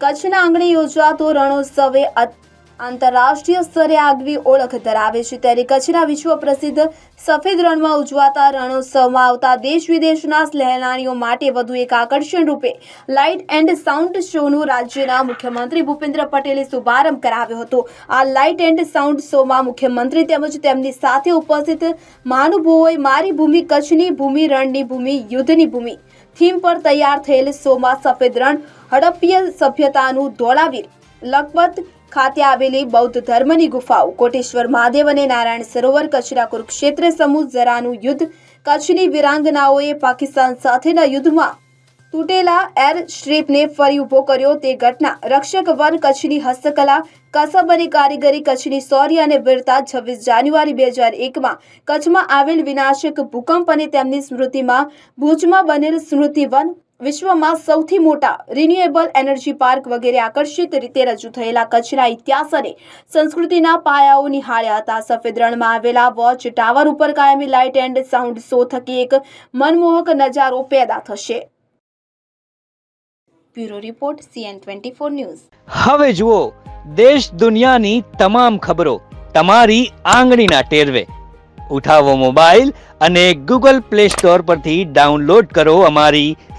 કચ્છના આંગણે યોજાતો રણોત્સવે આંતરરાષ્ટ્રીય સ્તરે આગવી ઓળખ ધરાવે છે. ત્યારે કચ્છના વિશ્વ પ્રસિદ્ધ સફેદ રણમાં ઉજવાતા રણોત્સવમાં આવતા દેશ વિદેશના સહેલાણીઓ માટે વધુ એક આકર્ષણ રૂપે લાઇટ એન્ડ સાઉન્ડ શોનું રાજ્યના મુખ્યમંત્રી ભૂપેન્દ્ર પટેલે શુભારંભ કરાવ્યો હતો. આ લાઇટ એન્ડ સાઉન્ડ શોમાં મુખ્યમંત્રી તેમજ તેમની સાથે ઉપસ્થિત મહાનુભાવોએ મારી ભૂમિ, કચ્છની ભૂમિ, રણની ભૂમિ, યુદ્ધની ભૂમિ થીમ પર તૈયાર થયેલ શોમાં સફેદ રણ, હડપ્પીય સભ્યતાનું ધોળાવીર, લખપત ખાતે આવેલી બૌદ્ધ ધર્મની ગુફાઓ, કોટેશ્વર મહાદેવ અને નારાયણ સરોવર, કચ્છના કુરુક્ષેત્ર સમૂહ જરાનું યુદ્ધ, કચ્છની વિરાંગનાઓએ પાકિસ્તાન સાથેના યુદ્ધમાં તૂટેલા એર સ્ટ્રીપને ફરી ઊભો કર્યો. તે ઘટના રક્ષક વન કચ્છની હસ્તકલા, કસબ અને કારીગરી કચ્છની શૌર્ય અને વીરતા છવ્વીસ જાન્યુઆરી બે હજાર એકમાં કચ્છમાં આવેલ વિનાશક ભૂકંપ અને તેમની સ્મૃતિમાં ભુજમાં બનેલ સ્મૃતિ વન વિશ્વમાં સૌથી મોટા રિન્યુએબલ એનર્જી પાર્ક વગેરે આકર્ષિત રીતે રજૂ થયેલા કચ્છના ઇતિહાસ અને સંસ્કૃતિના પાયાઓ નિહાળ્યા હતા. સફેદ રણમાં આવેલા વોચ ટાવર ઉપર કાયમી લાઇટ એન્ડ સાઉન્ડ શો થકી એક મનમોહક નજારો પેદા થશે. Bureau report CN twenty four news. હવે જુઓ, દેશ દુનિયાની તમામ ખબરો તમારી આંગળીના ટેરવે. ઉઠાવો મોબાઈલ અને ગૂગલ પ્લે સ્ટોર પરથી ડાઉનલોડ કરો અમારી